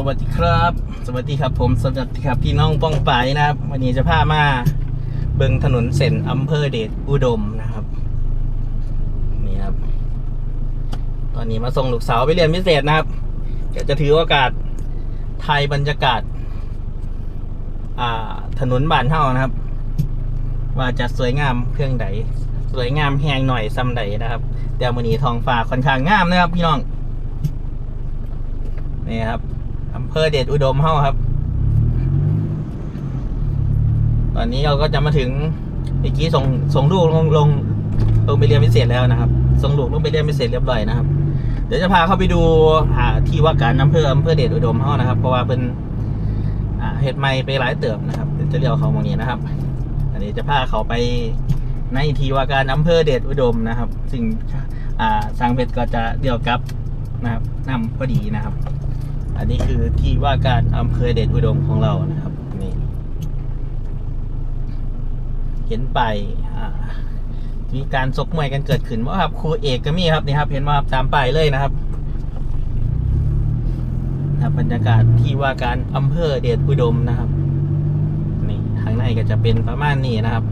สวัสดีครับ สวัสดีครับผมสวัสดีครับพี่น้องป้องปายนะครับ วันนี้จะพามาเบิงถนนเส้นอำเภอเดชอุดมนะครับนี่ครับ ตอนนี้มาส่งลูกสาวไปเรียนพิเศษนะครับ เดี๋ยวจะถือโอกาสไทยบรรยากาศ อ่า ถนนบ้านเฮานะครับ ว่าจะสวยงามเครื่องใดสวยงามแหงหน่อยซ้ำใดนะครับแต่วันนี้ทองฟ้าค่อนข้างงามนะครับ พี่น้องนี่ครับ อำเภอเดชอุดมเฮาครับ ตอนนี้เราก็จะมาถึงเมื่อกี้ส่งส่งลูกลงลงลงไปเรียนพิเศษแล้วนะครับ ส่งลูกลงไปเรียนพิเศษเรียบร้อยนะครับ เดี๋ยวจะพาเข้าไปดูอ่าที่ว่าการอำเภออำเภอเดชอุดมเฮานะครับ เพราะว่าเป็นเฮ็ดใหม่ไปหลายเติบนะครับเดี๋ยวจะเรียกเขาตรงนี้นะครับ อันนี้จะพาเขาไปในที่ว่าการอำเภอเดชอุดมนะครับ ซึ่งสร้างเพชรก็จะเดียวกับนะครับนำพอดีนะครับ อันนี้คือที่ว่าการอำเภอเดชอุดมของเรานะครับนี่เห็นไปมีการซกมวยกันเกิดขึ้นว่าครับครูเอกก็มีครับนี่ครับเห็นว่าตามไปเลยนะครับนะครับบรรยากาศที่ว่าการอำเภอเดชอุดมนะครับนี่ข้างในก็จะเป็นประมาณนี้นะครับ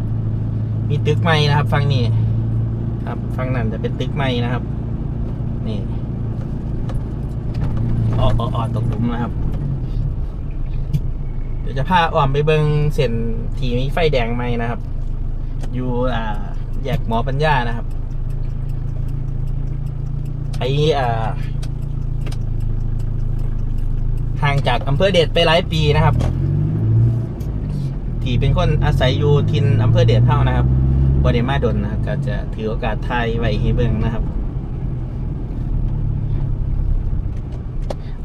มีตึกไม้นะครับฝั่งนี้ครับฝั่งนั้นจะเป็นตึกไม้นะครับ นี่ ออกออกตกหลุมนะครับ เดี๋ยวจะพาอ้อมไปเบิงเส้นทีมีไฟแดงไหมนะครับ อยู่อ่าแยกหมอปัญญานะครับไออ่าห่างจากอำเภอเดชไปหลายปีนะครับ ที่เป็นคนอาศัยอยู่ทินอำเภอเดชเท่านะครับบริมาดนนะครับ ก็จะถือโอกาสไทยไว้ให้เบิ่งนะครับ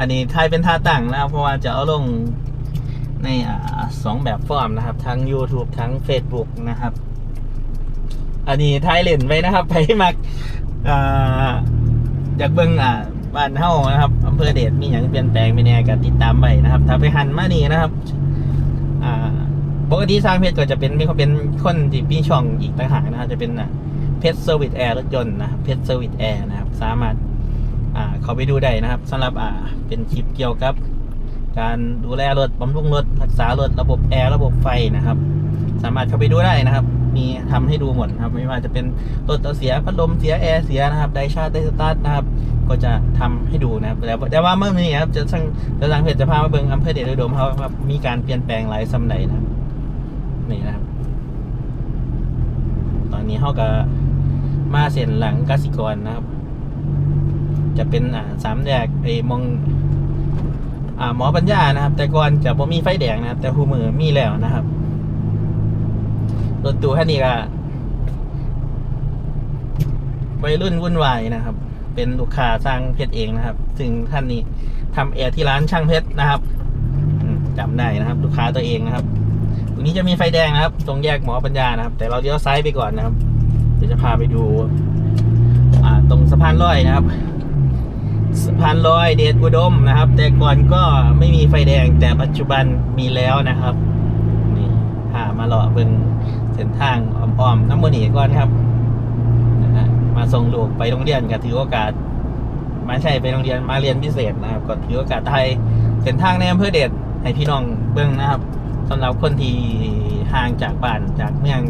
อันนี้ไทยเป็นท่าตั้งนะครับ เพราะว่าจะเอาลงในอ่าสองแบบฟอร์มนะครับ ทั้ง YouTube ทั้ง Facebook นะครับ อันนี้ไทยเล่นไว้นะครับไปมักอ่าอยากเบิ่งอ่าบ้านเฮานะครับอำเภอเดชมีอย่างเปลี่ยนแปลงไปแน่ก็ติดตามไปนะครับ ถ้าไปหันมานี่นะครับ อ่าปกติสร้างเพจก็จะเป็นไมีเขาเป็นคนที่พี่ช่องอีกต่างหากนะครับ จะเป็นเพจเซอร์วิสแอร์รถยนต์นะเพจเซอร์วิสแอร์นะครับ สามารถ อ่าเขาไปดูได้นะครับสำหรับอ่าเป็นคลิปเกี่ยวกับ การดูแลรถบำรุงรถรักษารถระบบแอร์ระบบไฟนะครับ สามารถเข้าไปดูได้นะครับ มีทำให้ดูหมดครับไม่ว่าจะเป็นรถเสียพัดลมเสียแอร์เสียนะครับไดชาร์จไดสตาร์ทนะครับก็จะทำให้ดูนะครับแต่แต่ว่าเมื่อนี้ครับจะสั่งจะสั่งเพจจะพามาเบิ่งอำเภอเดชอุดมเขาครับมีการเปลี่ยนแปลงหลายสำใดนะครับนี่นะครับ ตอนนี้เขาก็มาเส้นหลังกสิกรนะครับ จะเป็นอ่าสามแยกไอ้มองอ่าหมอปัญญานะครับ แต่ก่อนจะบ่มีไฟแดงนะครับ แต่หูมือมีแล้วนะครับรถตู้คันนี้ก็วัยรุ่นวุ่นวายนะครับ เป็นลูกค้าสร้างเพชรเองนะครับ ซึ่งท่านนี้ทำแอร์ที่ร้านช่างเพชรนะครับอืมจำได้นะครับ ลูกค้าตัวเองนะครับ ตรงนี้จะมีไฟแดงนะครับ ตรงแยกหมอปัญญานะครับ แต่เราเลี้ยวซ้ายไปก่อนนะครับ เดี๋ยวจะพาไปดู อ่า ตรงสะพานลอยนะครับ สะพานลอยเดชอุดมนะครับ แต่ก่อนก็ไม่มีไฟแดงแต่ปัจจุบันมีแล้วนะครับ นี่พามาเลาะเบิ่งเส้นทางอ้อมๆน้ำมันหนีก่อนครับนะฮะมาส่งลูกไปโรงเรียนก็ถือโอกาสไม่ใช่ไปโรงเรียนมาเรียนพิเศษนะครับ ก็ถือโอกาสไทยเส้นทางในอำเภอเดชให้พี่น้องเบิ่งนะครับสำหรับคนที่ห่างจากบ้านจากเมือง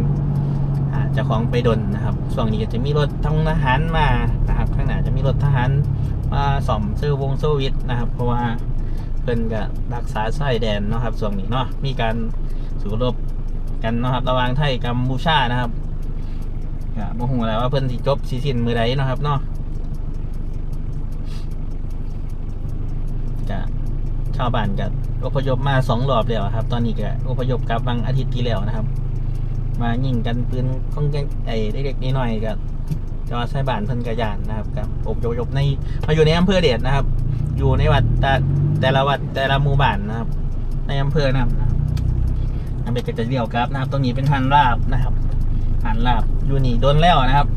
จากของไปดนนะครับช่วงนี้จะมีรถทหารมานะครับข้างหน้าจะมีรถทหาร มาสอมซื้อวงโซวิตนะครับ เพราะว่าเพิ่นก็รักษาชายแดนเนาะครับส่วนนี้เนาะมีการสู้รบกันเนาะครับระหว่างไทยกัมพูชานะครับก็บ่ฮู้แล้วว่าเพิ่นสิจบสิสิ้นมื้อใดเนาะครับเนาะก็ชาวบ้านก็อพยพมาสองรอบแล้วครับ ตอนนี้ก็อพยพกลับวังอาทิตย์ที่แล้วนะครับ มายิงกันปืนของไอ้เล็กๆน้อยๆก็ จังหวัดไซบานเพิ่นกระยานนะครับกับอบยยบในมาอยู่ในอำเภอเดชนะครับ อยู่ในวัดแต่แต่ละวัดแต่ละหมู่บ้านนะครับ ในอำเภอนะครับอันเป็นก็จะเดี่ยวครับนะครับ ตรงนี้เป็นหันลาบนะครับหันลาบอยู่นี่โดนแล้วนะครับ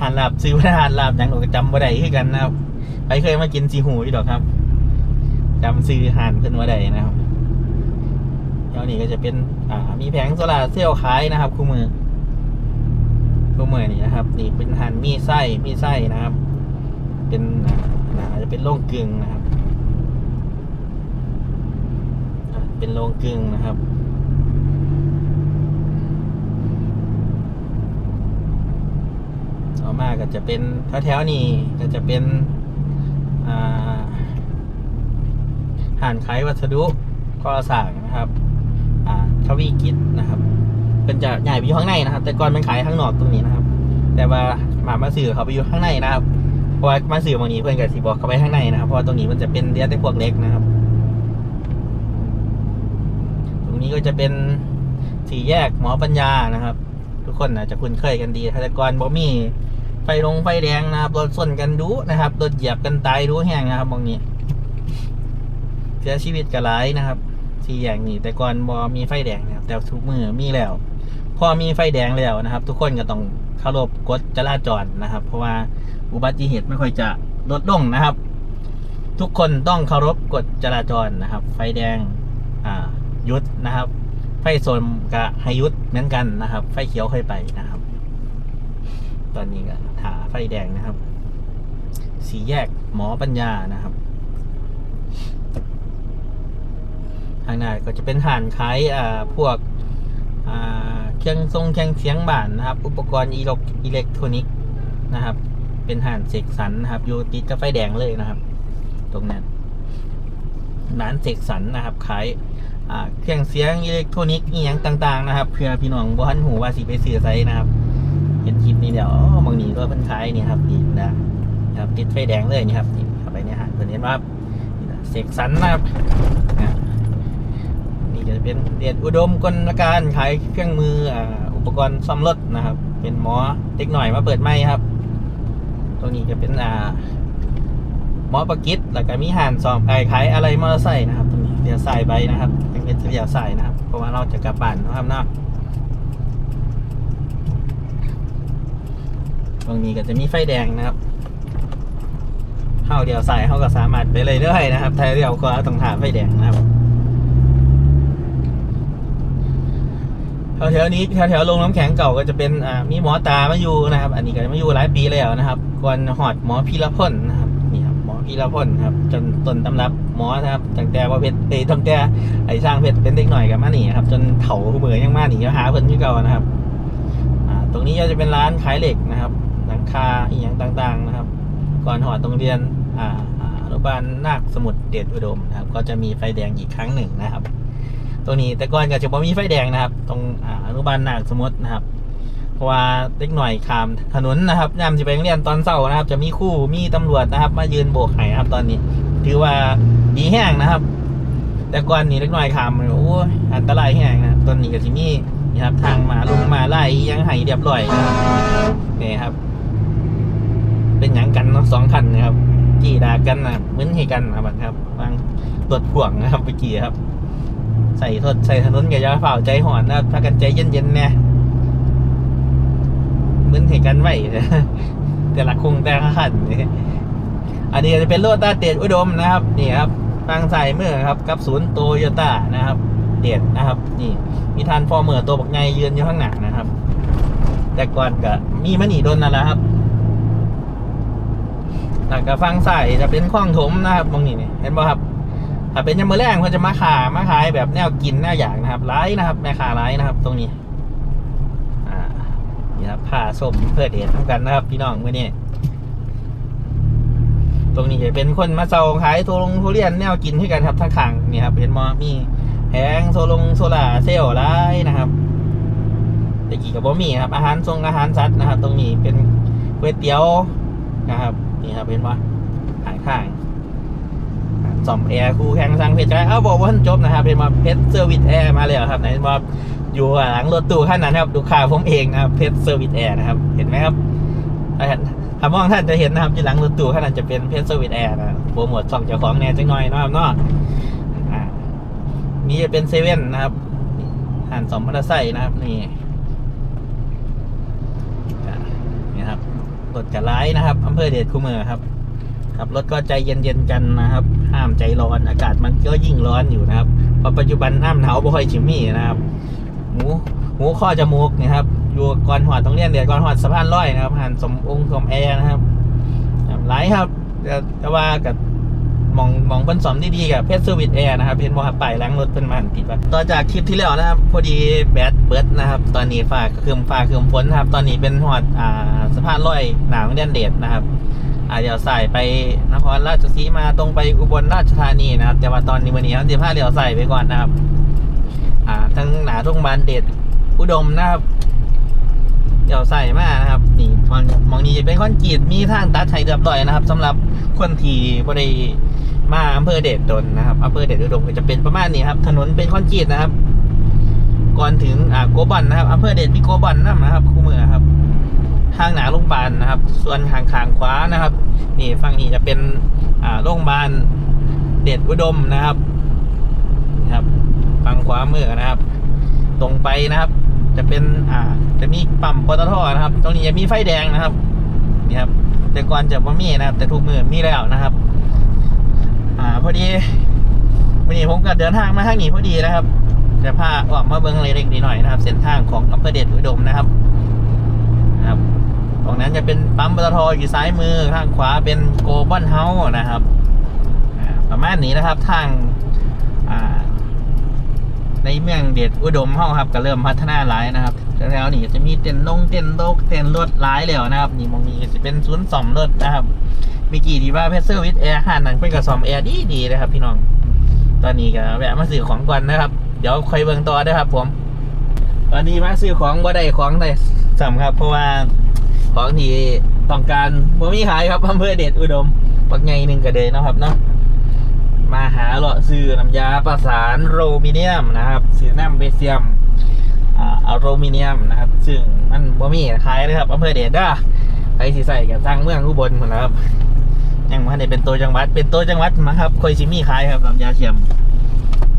หันลาบซื้อว่าหันลาบอย่างหนูก็จำบ่ได้คือกันนะครับใครเคยมากินซีหูอยู่ดอกครับจำซื้อหันเพิ่นว่าได้นะครับแล้วนี่ก็จะเป็นอ่ามีแผงโซลาเซลล์ขายนะครับคู่มือ ก็เหมือนนี้นะครับ นี่เป็นหันมีไส้มีไส้นะครับ เป็นอาจจะเป็นโล่งกึ่งนะครับ เป็นโรงกลึงนะครับต่อมาก็จะเป็นแถวๆนี้ก็จะเป็นห่านขายวัสดุก่อสร้างนะครับทวีกิจนะครับ เป็นจะใหญ่ไปอยู่ข้างในนะครับ แต่ก่อนมันขายข้างนอกตรงนี้นะครับ แต่ว่าหมามาสื่อเขาไปอยู่ข้างในนะครับเพราะว่ามาสื่อบางนี้เพื่อนกับสีบอกเขาไปข้างในนะครับ เพราะว่าตรงนี้มันจะเป็นเรียกได้พวกเล็กนะครับ ตรงนี้ก็จะเป็นสี่แยกหมอปัญญานะครับ ทุกคนอาจจะคุ้นเคยกันดีแต่ก่อนบ่มีไฟลงไฟแดงนะครับรถส่วนกันดูนะครับรถเหยียบกันตายดูแห้งนะครับมองนี้เสียชีวิตกันหลายนะครับสี่แยกนี่แต่ก่อนบ่มีไฟแดงนะครับแต่ทุกมือมีแล้ว พอมีไฟแดงแล้วนะครับ ทุกคนก็ต้องเคารพกฎจราจรนะครับ เพราะว่าอุบัติเหตุไม่ค่อยจะลดลงนะครับ ทุกคนต้องเคารพกฎจราจรนะครับ ไฟแดงอ่าหยุดนะครับ ไฟส้มก็ให้หยุดเหมือนกันนะครับ ไฟเขียวค่อยไปนะครับ ตอนนี้ก็ถาไฟแดงนะครับ สีแยกหมอปัญญานะครับทางหน้าก็จะเป็นฐานขายอ่าพวกอ่า เครื่องทรงเครื่องเสียงบ้านนะครับ อุปกรณ์อิเล็กทรอนิกส์นะครับ เป็นฐานเสกสรรนะครับ อยู่ติดกับไฟแดงเลยนะครับ ตรงนั้นร้านเสกสรรนะครับขายเครื่องเสียงอิเล็กทรอนิกส์อีหยังต่าง ๆ นะครับเพื่อพี่น้องบ่ทันหูว่าสิไปซื้อไซนะครับ เห็นคลิปนี้เดี๋ยวบางนี้ก็เป็นขายนี่ครับนี่นะครับติดไฟแดงเลยนี่ครับนี่เข้าไปในหาดเพื่อนเห็นว่าเสกสรรนะครับ นี่จะเป็นเดชอุดมกลการขายเครื่องมืออุปกรณ์ซ่อมรถนะครับ เป็นหมอเด็กหน่อยมาเปิดไม่ครับ ตรงนี้จะเป็นอ่าหมอประกิตแล้วก็มีห่านซ่อมไอ้ขายอะไรมอเตอร์ไซค์นะครับตรงนี้เดี๋ยวใส่ไปนะครับเป็นเดี๋ยวใส่นะครับเพราะว่าเราจะกลับบ้านนะครับเนาะตรงนี้ก็จะมีไฟแดงนะครับเข้าเดียวใส่เขาก็สามารถไปเลยเรื่อยนะครับถ้าเดียวก็ต้องถามไฟแดงนะครับ แถวๆนี้แถวๆโรงน้ำแข็งเก่าก็จะเป็นอ่ามีหมอตามาอยู่นะครับ อันนี้ก็มาอยู่หลายปีแล้วนะครับก่อนหอดหมอพีรพลนะครับนี่ครับหมอพีรพลครับจนต้นตำรับหมอนะครับตั้งแต่ว่าเพชรเอ้ตั้งแต่ไอ้สร้างเพชรเป็นเด็กหน่อยกับมาหนีครับจนเถาเหมือยังมาหนีหาเพิ่นที่เก่านะครับอ่าตรงนี้ก็จะเป็นร้านขายเหล็กนะครับ หลังคาอีหยังต่างๆนะครับ ก่อนหอดโรงเรียนอ่าอ่าอนุบาลนาคสมุทรเดชอุดมนะครับ ก็จะมีไฟแดงอีกครั้งหนึ่งนะครับ ตรงนี้แต่ก่อนก็จะบ่มีไฟแดงนะครับ ตรงอนุบาลนาคสมุทรนะครับ เพราะว่าเด็กหน่อยขามถนนนะครับยามจะไปโรงเรียนตอนเช้านะครับ จะมีคู่มีตำรวจนะครับ มายืนโบกให้นะครับตอนนี้ ถือว่าดีแห้งนะครับ แต่ก่อนนี้เด็กหน่อยขามโอ้อันตรายแห้งนะครับตอนนี้ก็จะมีนี่ครับทางมาลงมาไล่ยังไห้เรียบร้อยนะครับนี่ครับ เป็นหยังกันเนาะสองคันนะครับขี่ด่ากันนะเหมือนให้กันนะครับวางรถพ่วงนะครับเมื่อกี้ครับ ใส่ทดใส่ถนนกับยาเฝ้าใจหอนนะครับถ้ากันใจเย็นๆเนี่ยเหมือนให้กันไว้แต่ละคงแต่ละขันนี่อันนี้จะเป็นโลต้าเดดอุดมนะครับนี่ครับทางใส่เมื่อครับ กับศูนย์โตโยต้านะครับ เดดนะครับ นี่ มีทานฟอร์เมอร์ตัวบักไงยืนอยู่ข้างหน้านะครับ แต่ก่อนก็มีมันหนีโดนนั่นแหละครับหลังกับฟังใส่จะเป็นคล้องถมนะครับตรงนี้นี่เห็นป่ะครับ ถ้าเป็นยำมือแรงเขาจะมาขามาขายแบบแนวกินแนวอย่างนะครับร้ายนะครับแม่ขาร้ายนะครับ ตรงนี้ อ่านี่ครับผ้าส้มเพื่อเดททำกันนะครับ พี่น้องเมื่อนี้ตรงนี้จะเป็นคนมาเซาขายโทลงทุเรียนแนวกินให้กันครับทั้งขังนี่ครับเห็นมอมีแผงโซลงโซล่าเซลล์ร้ายนะครับต่กี่กับบะหมี่ครับอาหารทรงอาหารสัตว์นะครับ ตรงนี้เป็นก๋วยเตี๋ยวนะครับ นี่ครับเห็นปะข้างข้าง สอมแอร์คู่แข่งสร้างเพชรใจเอาบอกว่าจบนะครับเป็นมาเพชรเซอร์วิสแอร์มาแล้วครับไหนว่าอยู่หลังรถตู้ขั้นนั้นครับดูข่าวผมเองนะครับเพชรเซอร์วิสแอร์นะครับ เห็นไหมครับถ้าท่านถ้ามองท่านจะเห็นนะครับที่หลังรถตู้ขั้นนั้นจะเป็นเพชรเซอร์วิสแอร์นะโปรโมทช่องเจ้าของแน่จังหน่อยนะครับเนาะอ่านี่จะเป็นเซเว่นนะครับหันสองมอเตอร์ไซค์นะครับนี่นี่ครับรถกระไลนะครับอำเภอเดชคูเมือครับ ขับรถก็ใจเย็นๆกันนะครับ ห้ามใจร้อนอากาศมันก็ยิ่งร้อนอยู่นะครับพราะปัจจุบันน้ำหนาวบ่อยชิมมี่นะครับหมูหมูข้อจมูกนี่ครับอยู่ก่อนหอดตรงเรียนเดียวก่อนหอดสะพานลอยนะครับหันสมองค์สมแอร์นะครับไหลายครับแต่ว่ากับมองมองเพิ่นสอมดีๆกับเพชรสวิตแอร์นะครับเพนบ่ครับป้ายล้างรถเพิ่นมาหันติดว่าต่อจากคลิปที่แล้วนะครับ พอดีแบตเบิร์ดนะครับ ตอนนี้ฟ้าคืมฟ้าเคืมฝนนะครับ ตอนนี้เป็นหอดอ่าสะพานลอยหนาวเด่นเดดนะครับ อ่าเดี๋ยวใส่ไปนครราชสีมาตรงไปอุบลราชธานีนะครับ แต่ว่าตอนนี้วันนี้ครับเดี๋ยวพาเดี๋ยวใส่ไปก่อนนะครับ อ่าทั้งหนาทุ่งบานเดชอุดมนะครับ เดี๋ยวใส่มานะครับ นี่มองมองนี้จะเป็นคอนกรีตมีทางตัดไทยเรียบร้อยนะครับสำหรับคนที่บ่ได้มาอำเภอเดชดนนะครับอำเภอเดชอุดมก็จะเป็นประมาณนี้ครับ ถนนเป็นคอนกรีตนะครับ ก่อนถึงอ่าโกบอนนะครับอำเภอเดชมีโกบอนนํนะครับคู่เมืองครับทางหนาโรงพยาบาลนะครับ ส่วนทางขางขวานะครับ นี่ฝั่งนี้จะเป็นโรงพยาบาลเดชอุดมนะครับนะครับฝั่งขวามือนะครับ ตรงไปนะครับ จะเป็นอ่าจะมีปั๊มปตทนะครับ ตรงนี้จะมีไฟแดงนะครับนี่ครับ แต่ก่อนจะไม่มีนะครับ แต่ทุกมือมีแล้วนะครับ อ่าพอดีวันนี้ผมก็เดินทางมาทางนี้พอดีนะครับจะพาออกมาเบิ้งเล็กๆหน่อยนะครับ เส้นทางของอำเภอเดชอุดมนะครับนะครับ ตรงนั้นจะเป็นปั๊มปตทอยู่ซ้ายมือข้างขวาเป็นโกลบอลเฮาส์นะครับประมาณนี้นะครับทางในเมืองเดชอุดมเฮาครับก็เริ่มพัฒนาหลายนะครับแล้วนี่จะมีเต้นลงเต้นโลกเต้นรถหลายแล้วนะครับ นี่มองนี้ก็จะเป็นศูนย์ซ่อมรถนะครับมีกี่ดีว่าเพชรเซอร์วิสแอร์หันนั้นเป็นกับซอมแอร์ดีดีนะครับ พี่น้อง ตอนนี้ก็แวะมาซื้อของก่อนนะครับ เดี๋ยวค่อยเบิ่งต่อด้วยครับ ผม ตอนนี้มาซื้อของบ่ได้ของได้สำครับ เพราะว่า ของที่ต้องการบ่มีขายครับอำเภอเดชอุดมปักไงหนึ่งก็เลยนะครับเนาะมาหาเลาะซื้อน้ำยาประสานโรมิเนียมนะครับซื้อน้ำเบเซียมอ่าอะโรมิเนียมนะครับ ซึ่งมันบ่มีขายเลยครับอำเภอเดชด้อใครสิใส่กันสร้างเมืองอุบลหมดแล้วครับยังมาในเป็นตัวจังหวัดเป็นตัวจังหวัดมาครับคอยซิมีขายครับน้ำยาเทียม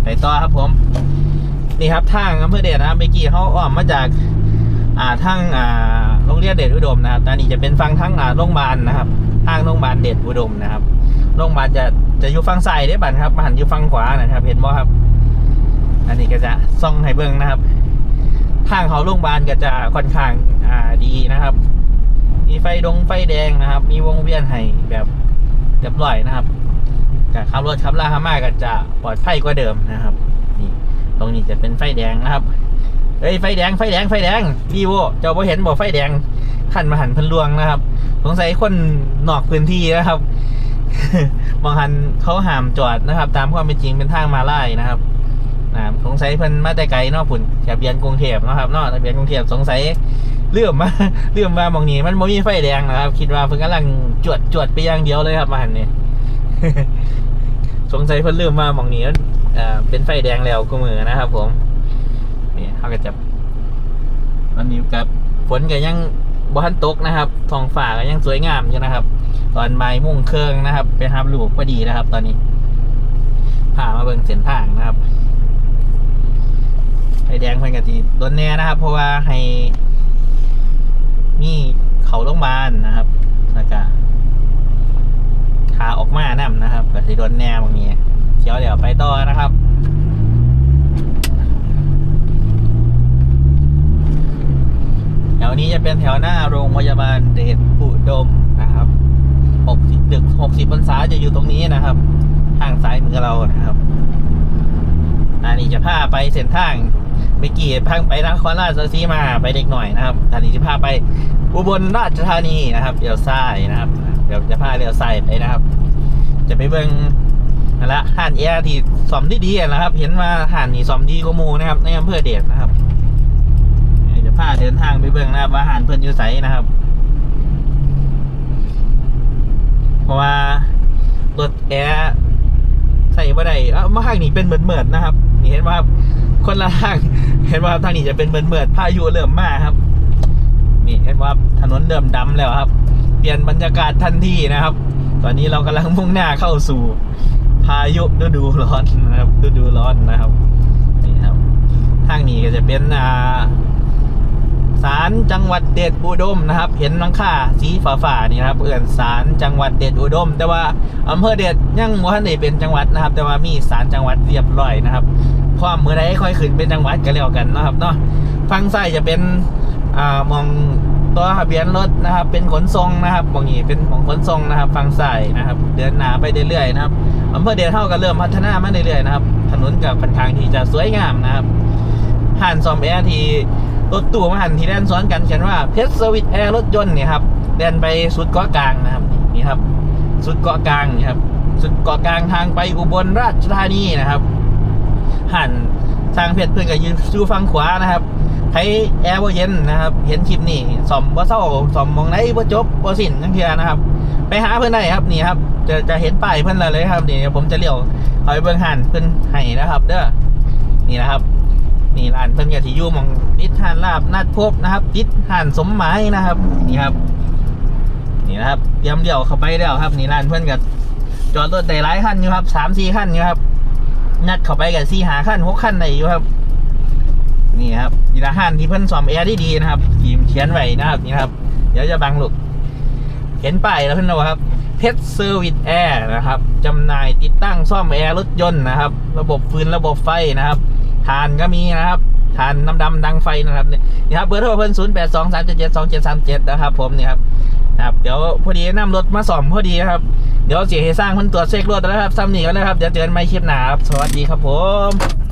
ไปต่อครับผม นี่ครับทางอำเภอเดชนะครับเมื่อกี้เขาอ้อมมาจาก ทางอ่าโรงเรียนเดชอุดมนะครับตอนนี้จะเป็นฟังทั้งอ่าโรงพยาบาลนะครับทางโรงพยาบาลเดชอุดมนะครับโรงพยาบาลจะจะอยู่ฝั่งซ้ายได้บันครับมาหันอยู่ฝั่งขวานะครับ เห็นบ่ครับ อันนี้ก็จะซ่องให้เบิ่งนะครับ ทางเขาโรงพยาบาลก็จะค่อนข้างอ่าดีนะครับ มีไฟดงไฟแดงนะครับ มีวงเวียนให้แบบเรียบร้อยนะครับกับขับรถขับลาฮามาก็จะปลอดภัยกว่าเดิมนะครับ นี่ ตรงนี้จะเป็นไฟแดงนะครับ เฮ้ยไฟแดงไฟแดงไฟแดงดีโวเจ้าพอเห็นบอกไฟแดงขันมาหันพันลวงนะครับสงสัยคนนอกพื้นที่นะครับบางคันเขาห้ามจอดนะครับ ตามความเป็นจริงเป็นทางมาไลายนะครับนะสงสัยเพิ่นมาแต่ไกลนอกผุ่นทะเบียนกรุงเทพนะครับนอกทะเบียนกรุงเทพสงสัยเลื่อมมาเลื่อมมาบางนี้มันไม่มีไฟแดงนะครับ คิดว่าเพิ่นกำลังจวดจวดไปอย่างเดียวเลยครับมาหันนี่สงสัยเพิ่นเลื่อมมาบางนี้เอ่อเป็นไฟแดงแล้วก็มือนะครับ ผม เขาก็จะวันนี้กับฝนก็ยังบ่ทันตกนะครับท้องฟ้าก็ยังสวยงามอยู่นะครับ ตอนบ่ายโมุ่งเครื่องนะครับ ไปทำลูกพอดีนะครับ ตอนนี้พามาเบิ่งเส้นทางนะครับไฟแดงเพิ่นกะทีโดนแน่นะครับ เพราะว่าให้มีเขาโรงพยาบาลนะครับแล้วก็ขาออกมานํนะครับก็สิโดนแน่บางนี้เดี๋ยวเดี๋ยวไปต่อนะครับ แถวนี้จะเป็นแถวหน้าโรงพยาบาลเดชอุดมนะครับหกสิบดึกหกสิบพรรษาจะอยู่ตรงนี้นะครับ ทางซ้ายมือเรานะครับอันนี้จะพาไปเส้นทางไปกี่พังไปนครราชสีมาไปเด็กหน่อยนะครับอันนี้จะพาไปอุบลราชธานีนะครับเดี๋ยวซ้ายนะครับ เดี๋ยวจะพาเลี้ยวซ้ายไปนะครับ จะไปเบิ่งนั่นละห่านแอร์ที่สอมดีนะครับ เห็นว่าห่านนี่สอมดีกว่ามูนะครับในอำเภอเดชนะครับ ผ้าเดินทางไปเบิ่งนะครับว่าหานเพิ่นอยู่ไสนะครับ เพราะว่ารถแอร์ใส่บ่ได้เอ้ามาทางนี้เป็นเหมือนเหมือนนะครับ นี่เห็นว่าคนละทางเห็นว่าทางนี้จะเป็นเหมือนเหมือนพายุเริ่มมาครับ นี่เห็นว่าถนนเริ่มดำแล้วครับ เปลี่ยนบรรยากาศทันทีนะครับ ตอนนี้เรากำลังมุ่งหน้าเข้าสู่ พายุฤดูร้อนนะครับฤดูร้อนนะครับนี่ครับทางนี้ก็จะเป็นอ่า ศาลจังหวัดเดชอุดมนะครับ เห็นหลังคาสีฟ้านี่ครับเอื่นศาลจังหวัดเดชอุดม แต่ว่าอำเภอเดชยังบ่ทันได้เป็นจังหวัดนะครับ แต่ว่ามีศาลจังหวัดเรียบร้อยนะครับพอมมือใดค่อยขึ้นเป็นจังหวัดก็แล้วกันนะครับเนาะฝั่งซ้จะเป็นอ่ามองตัวทะเบียนรถนะครับ เป็นขนส่งนะครับมองนี้เป็นของขนส่งนะครับฝั่งซ้นะครับ เดินหนาไปเรื่อยๆนะครับอำเภอเดชเท่าก็เริ่มพัฒนามาเรื่อยๆนะครับถนนกับค่อนข้างที่จะสวยงามนะครับห่านซอมแอร์ที่ รถตู้มาหันที่แดนซ้อนกันเขียนว่าเพชรเซอร์วิสแอร์รถยนต์เนี่ยครับแดนไปสุดเกาะกลางนะครับนี่ครับ สุดเกาะกลางนี่ครับสุดเกาะกลางทางไปอุบลราชธานีนะครับ หันสร้างเพชรเพื่อนก็ยืนชูฝั่งขวานะครับใช้แอร์บ่เย็นนะครับ เห็นคลิปนี้สอมบ่เศร้าสอมมองไหนบ่จบบ่สิ้นทั้งเทียนะครับ ไปหาเพื่อนได้ครับนี่ครับ จะจะเห็นป้ายเพื่อนเราเลยครับนี่ผมจะเลี้ยวคอยเบิ่งหันเพื่อนให้นะครับ เด้อนี่นะครับ นี่ร้านเพื่อนกับที่ยู่มองติดหานลาบนัดพบนะครับติดหานสมหมายนะครับ นี่ครับ นี่นะครับเตรียมเดี่ยวเข้าไปแล้วครับ นี่ร้านเพื่อนกับจอดรถได้หลายคันอยู่ครับสามสี่คันอยู่ครับ นัดเข้าไปกับสี่หาคันหกคันได้อยู่ครับนี่ครับนี่ละหันที่เพื่อนซ่อมแอร์ได้ดีนะครับทีมเขียนไว้นะครับนี่ครับ เดี๋ยวจะบังลูกเห็นป้ายแล้วขึ้นมาครับเพชรเซอร์วิสแอร์นะครับจำหน่ายติดตั้งซ่อมแอร์รถยนต์นะครับ ระบบฟืนระบบไฟนะครับ ทานก็มีนะครับทานน้ำดำดังไฟนะครับนี่นี่ครับเบอร์โทรเพิ่นศูนย์แปดสองสามเจ็ดเจ็ดสองเจ็ดสามเจ็ดนะครับผมนี่ครับนะครับเดี๋ยวพอดีนำรถมาส่อมพอดีครับเดี๋ยวเสียให้สร้างเพิ่นตรวจเช็ครถแล้วครับซ้ำหนีกันนะครับเดี๋ยวเจอกันใหม่คลิปหน้าครับสวัสดีครับผม